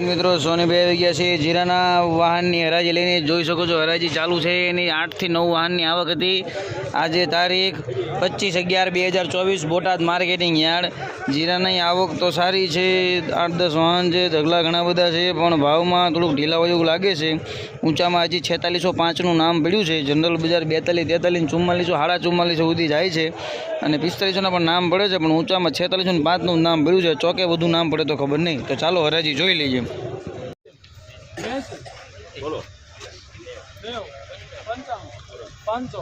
મિત્રો સોનીભાઈ આવી ગયા છે. જીરાના વાહનની હરાજી લઈને જોઈ શકો છો. હરાજી ચાલુ છે. એની આઠથી નવ વાહનની આવક હતી. આજે તારીખ પચીસ અગિયાર બે હજાર ચોવીસ, બોટાદ માર્કેટિંગ યાર્ડ. જીરાની આવક તો સારી છે. આઠ દસ વાહન છે. ઢગલા ઘણા બધા છે, પણ ભાવમાં થોડુંક ઢીલા હોય એવું લાગે છે. ઊંચામાં હજી છેતાલીસો પાંચનું નામ પડ્યું છે. જનરલ બજાર બેતાલીસ, તેતાલીસ ચુમ્માલીસો સાડા ચુમ્માલીસો સુધી જાય છે. અને પિસ્તાલીસોના પણ નામ પડે છે પણ ઊંચામાં છેતાલીસો ને પાંચનું નામ પડ્યું છે. ચોકે વધુ નામ પડે તો ખબર નહીં. તો ચાલો હરાજી જોઈ લઈએ. બોલો. પાંચસો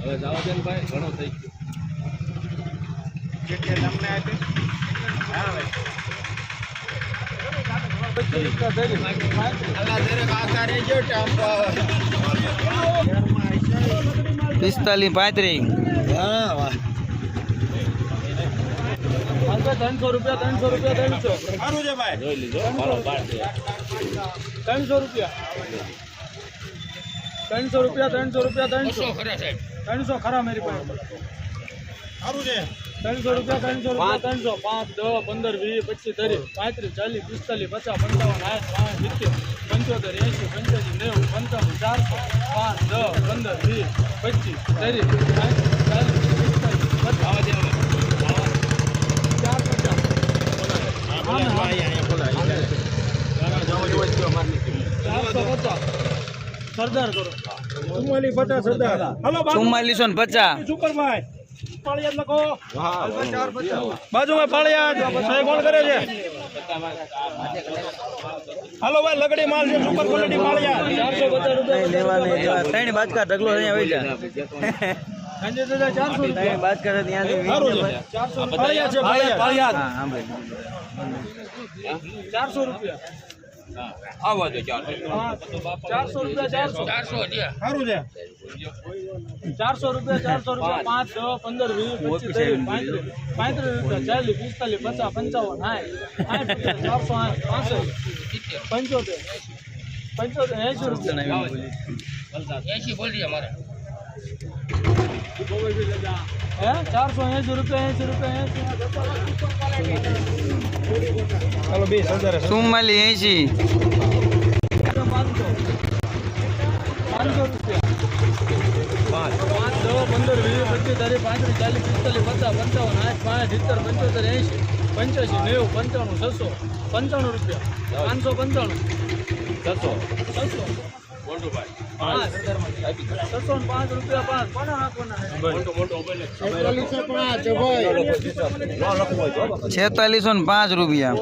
હવે જાઓ છે ભાઈ ઘણો થઈ ગયો. પિસ્તાલીસ, પાંત્રીસ. ત્રણસો રૂપિયા ત્રણસો રૂપિયા, ત્રણસો. સારું છે ત્રણસો રૂપિયા ત્રણસો રૂપિયા ત્રણસો રૂપિયા ત્રણસો ત્રણસો ખરા, મારી પાસે. ત્રણસો રૂપિયા ત્રણસો રૂપિયા ત્રણસો. પાંચ દસ પંદર વીસ પચીસ ત્રીસ પાંત્રીસ ચાલીસ પિસ્તાલીસ પચાસ પંચાવન આઠ પાંચ સિત્તેર પંચોતેર એંસી પંચ્યાસી નેવું પંચાવન ચારસો પાંચ દસ પંદર વીસ પચીસ ત્રીસ પાંત્રીસ ચાલીસ પિસ્તાલીસ પચાસ. ચાર પચાસ. સરદાર કરો. ચુમ્માલીસો ને પચાસ. સુપરભાઈ. પાળિયાદ લખો. બાજુમાં પાળિયાદ સાહેબ કોણ કરે છે? હાલો ભાઈ લગડી માલ છે સુપર ક્વોલિટી પાળિયાદ ચારસો પચાસ રૂપિયા ત્રણ બાજકા ઢગલો અહીંયા આવી જાય ત્યાંથી ચારસો રૂપિયા. આવવા દો ચારસો ચારસો રૂપિયા ચારસો. ચારસો સારું છે? ચારસો રૂપિયા ચારસો રૂપિયા પાંચ. દસ પંદર વીસ પચીસ ત્રીસ પાંત્રીસ રૂપિયા ચાલીસ પિસ્તાલીસ પચાસ પંચાવન સાઠ ચારસો આઠ પાસઠ પંચોતેર પંચોતેર એંશી રૂપિયા. હે ચારસો એસી રૂપિયા એસી રૂપિયા ચાલો બે સરદાર ચુમ્માલીસ એંશી? પાંચસો પાંચસો રૂપિયા પંદર વીસ પચીસ તારીખ પાંત્રીસ ચાલીસ પિસ્તાલીસ પચાસ પંચાવન આઠ પાંચ સિત્તેર પંચોતેર એંશી પંચ્યાસી નેવું પંચાણું છસો પંચાણું રૂપિયા. પાંચસો પંચાણું. છસો. છસો. મોટુભાઈ છેતાલીસો ને પાંચ રૂપિયા.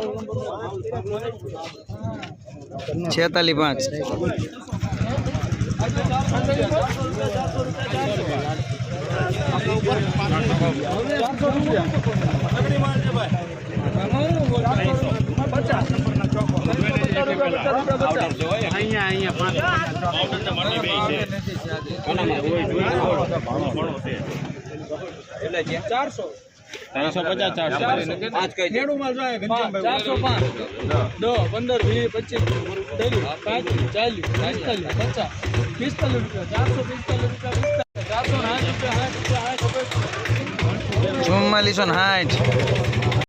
છેતાલીસ પાંચ. ચારસો રૂપિયા ત્રણસો પચાસ ચારસો પાંચ દો પંદર વીસ પચીસ ત્રીસ પાંત્રીસ ચાલીસ પિસ્તાલીસ પચાસ પિસ્તાલીસ રૂપિયા ચારસો પિસ્તાલીસ રૂપિયા ચારસો સાઠ રૂપિયા સાઠ રૂપિયા ચુમ્માલીસો સાઠ